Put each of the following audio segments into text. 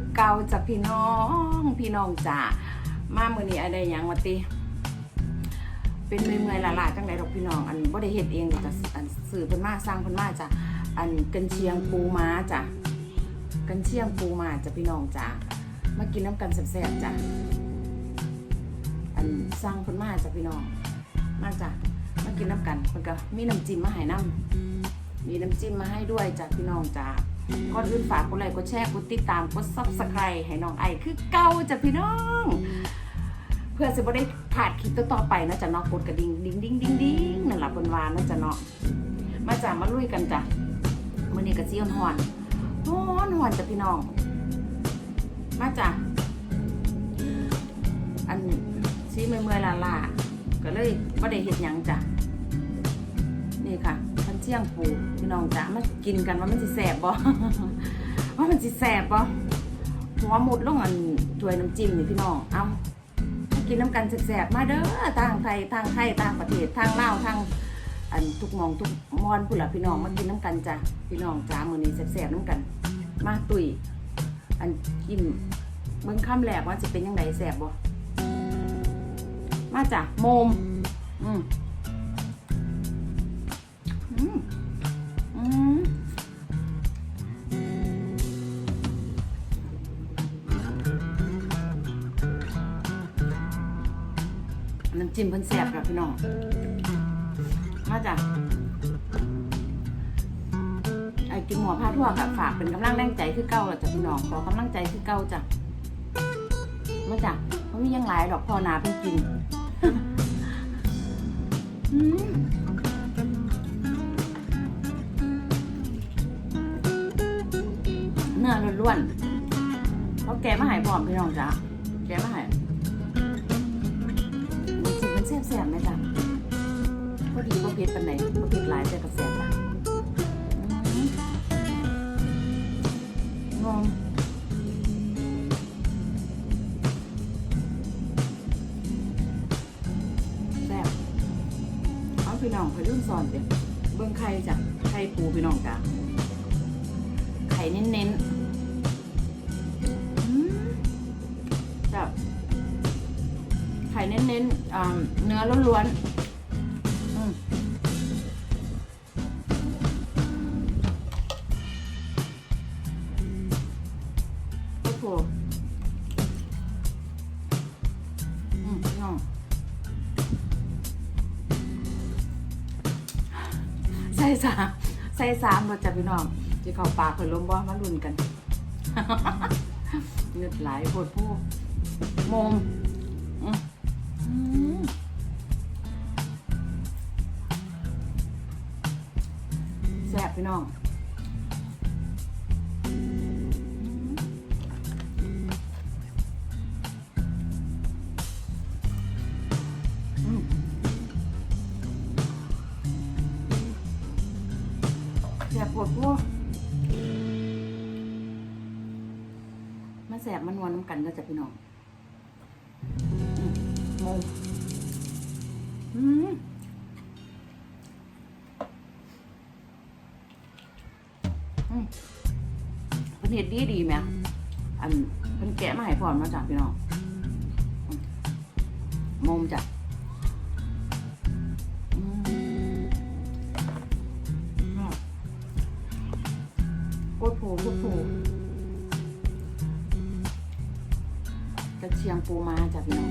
คือเกาจากพี่น้องพี่น้องจ๋ามาเมื่อนี้อะไรยังวะติเป็นเมื่อยๆละลาจังไดดอกพี่น้องอันบ่ได้เฮ็ดเองแต่อันสื่อเพิ่นมาสร้างเพิ่นมาจ้ะอันกันเชียงปูม้าจ้ะกันเชียงปูม้าจ้ะพี่น้องจ๋ามากินน้ำกันแซ่บๆจ้ะอันสร้างเพิ่นมาจ้ะพี่น้องมาจ้ะมากินน้ำกันเพิ่นก็มีน้ำจิ้มมาให้น้ำมีน้ำจิ้มมาให้ด้วยจากพี่น้องจ้า ก่อนอื่นฝากกดไลค์กดแชร์กดติดตามกดซับสไครต์ให้น้องไอคือเก่าจ้ะพี่น้อง เพื่อจะไม่ได้ผ่านคลิปต่อไปนะจ๊ะเนาะกดกระดิ่งดิ้งดิ้งดิ้งดิ้งนั่นแหละบนวานนะจ๊ะเนาะมาจ้ะมาลุยกันจ้ะมื้อนี้ก็สิฮ้อนๆฮ้อนฮ้อนจ้ะพี่น้อง มาจ้ะอันซีเมื่อยๆล่าๆก็เลยบ่ได้เฮ็ดหยังจ้ะนี่ค่ะ เชียงปูพี่น้องจ๋ามากินกันว่ามันสิแสบบ่ว่ามันสิแสบบ่หัวหมดลงอันถ้วยน้ำจิ้มนี่พี่น้องเอากินน้ำกันแสบๆมาเด้อทางไทยทางไทยทางประเทศทางลาวทางอันทุกมองทุกมอนพุ่นล่ะพี่น้องมากินน้ำกันจ้ะพี่น้องจ๋ามื้อนี้แสบๆน้ำกัน มาตุยอันกินเบิ่งค่ำแรกว่าสิเป็นยังไงแสบบ่มาจ้ะโมม อืม จิ้มเพิ่นแซ่บครับพี่น้อง มาจ้ะไอ้กินหมอผ้าทั่วกับฝากเป็นกำลังแรงใจคือเก่าล้วจ้ะพี่น้องขอกำลังใจคือเก่าจ้ะมาจ้ะเพราะมียังหลายดอกพอนาเพิ่นกินอืมเนื้อล้วนๆเขาะแกมาหายพร้อมพี่น้องจ้ะแกมาหาย มันสิมันแซ่บๆไหมจ๊ะพอดีพอเผ็ดปานไหนพอเผ็ดหลายแต่ก็แซ่บจ้ะงงแซ่บเอาพี่น้องไปรุ่นสอนเดี๋ยวเบิ้งไข่จ้ะไข่ปูพี่น้องจ้ะไข่เน้นๆ ไข่เน้นๆอ่าเนื้อล้วนๆโอ้โหอืมน้องใส่สามใส่สามรสจัดพี่น้องจะเข้าปากเคยล้มบ่มาลุ้นกันเงือดไหลปวดผู้โมมอื พี่น้องแซ่บปวดผู้มันแสบมันนวลน้ำกันก็จะพี่น้องอืมโมงอืม เป็นเห็ดดีดีไหมอันเป็นแกะมาให้พร้อมมาจากพี่น้องอืมโมมจ้ะอืมอะโคตรโผล่โคตรโผล่กระเชียงปูมาจ้ะพี่น้อง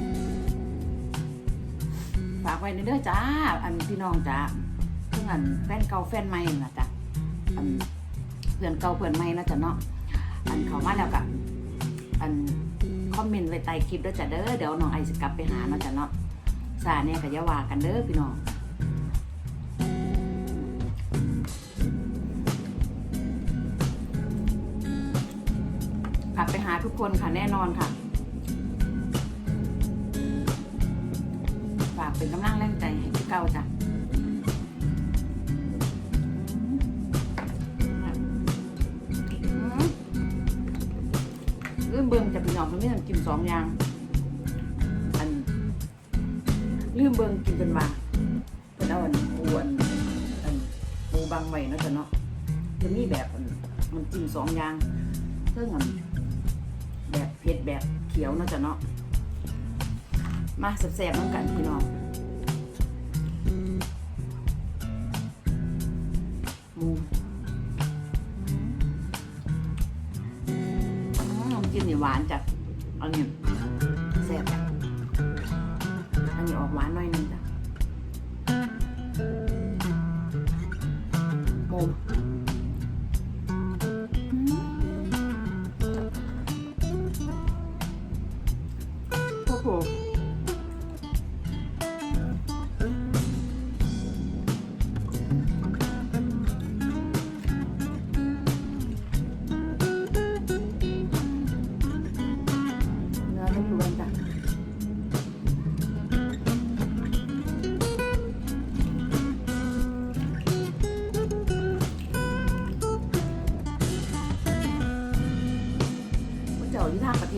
ฝากไว้ในเด้อจ้า อันพี่น้องจ้าเพื่อนอันแฟนเก่าแฟนใหม่นะจ้ะอันเพื่อนเก่าเพื่อนใหม่นะจ้ะเนาะ อันเขามาแล้วกับอันคอมเมนต์ไว้ใต้คลิปด้วยจ้ะเด้อเดี๋ยวน้องไอจะกลับไปหาน้องจ้ะเนาะสาเนี่ยกับยาวากันเด้อพี่น้องผักไปหาทุกคนค่ะแน่นอนค่ะฝากเป็นกำลังแรงใจให้พี่เก้าจ้ะ เรื่องเบิ่งจะพี่น้องมันไม่ต้องกินสองอย่าง อันลืมเบิ่งกินเป็นว่าเป็นเอาอันปูอันอันปูบางไว้เนะจ้ะเนาะจะมีแบบมันจิ้มสองอย่างเรื่องอันแบบเผ็ดแบบเขียวนะจ้ะเนาะมาแซ่บๆน้ำกันพี่น้อง หวานจ้ะอันนี้ย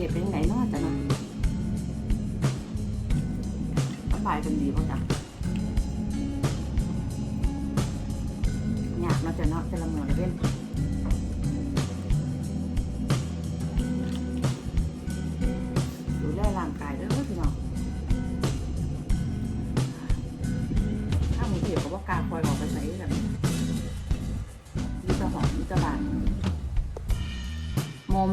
ศเป็นไงนาะจ๊ะนะสบายกันดีป่ะจ๊ะยากเนาะจ๊ะเนาะจะละเมอเล่นดูแลร่างกายด้อพี่น้องถ้าหมูเทียบกับว่ากล้าคอยออกไปใส่กันมีแตะหอมมีแตะบานมม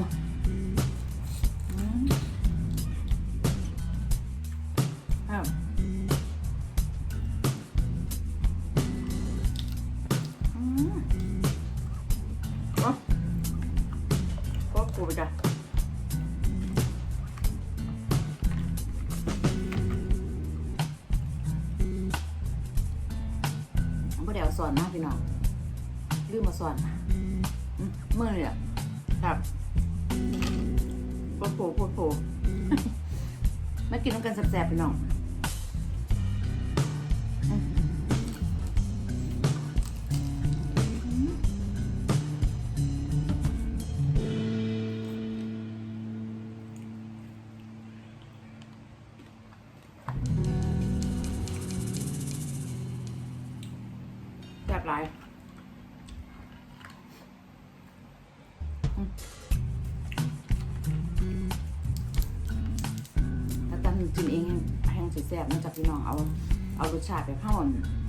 อาสอนมาพี่น้องลืมมาสอนอืมมื่อเนี่ยครับโอ้โหโอ้โหมากินน้ำกันแซ่บๆไปน้อง หลายถ้าตั้งกินเองแห้งสีแซ่บๆนะจ๊ะพี่น้องเอา เอารสชาติแบบเข้า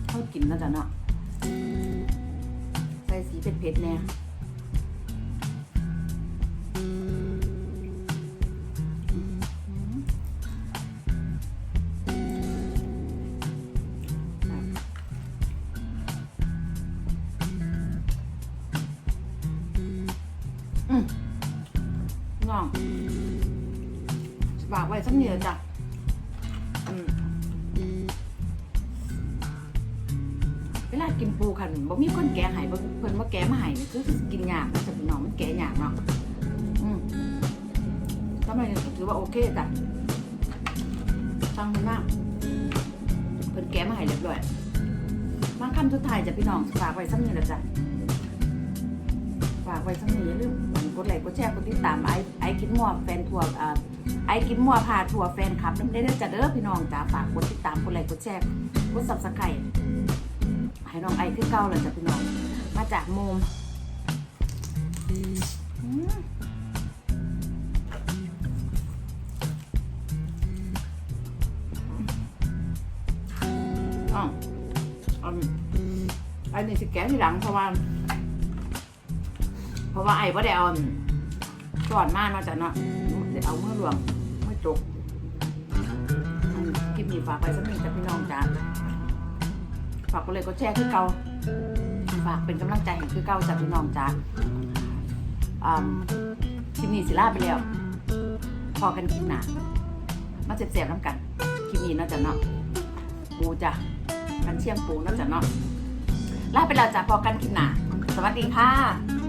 เข้ากินนะจ๊ะเนาะใส่สีเผ็ดๆแน่ย น้องฝากไว้สักเหนียวจ้ะเวลากินปูค่ะบ่มีคนแกะให้บ่เพิ่นว่าแกะมาห้นี่คือกินยากนะจ๊ะพี่น้องมันแกะยากเนาะอืมทำไมถือว่าโอเคจ้ะฟังเพิ่นมากเพิ่นแกะมาให้เรียบร้อยมาคำสุดท้ายจ้ะพี่น้องฝากไว้สักเหนียวจ้ะ ฝากไว้สักนียวอย่าลืมกดไลค์กดแชร์กดติดตามไอ้ไอ้คิดมัวแฟนทัวร์อ่าไอ้กินมัวพาทัวร์แฟนคลับน้ำได้เด้จะเด้อพี่น้องจ้าฝากกดติดตามกดไลค์กดแชร์กดซับสไครต์ให้น้องไอ้ขึ้นเก้าเลยจ้ะพี่น้อง มาจากมมอืมอ๋ออันอันนี้สิแกะทีหลังเพราะว่า เพราะว่าไอ้ว่าได้เอาอันก่อนมาเนาะจ้ะเนาะเดี๋ยวเอาเมื่อรวมเมื่อจบอืมคลิปนี้ฝากไปสักหนึ่งจ้ะพี่น้องจ้าฝากก็เลยก็แชร์คือเก่าฝากเป็นกำลังใจให้คือเก่าจ้ะพี่น้องจ้าอ่าคลิปนี้สิลาไปแล้วพอกันคลิปหนามาเจ็บๆน้ำกันคลิปนี้นาะจ้ะเนาะปูจ้ะกันเชียงปูนาะจ้ะเนาะลาไปแล้วจ้ะพอกันคลิปหนาสวัสดีค่ะ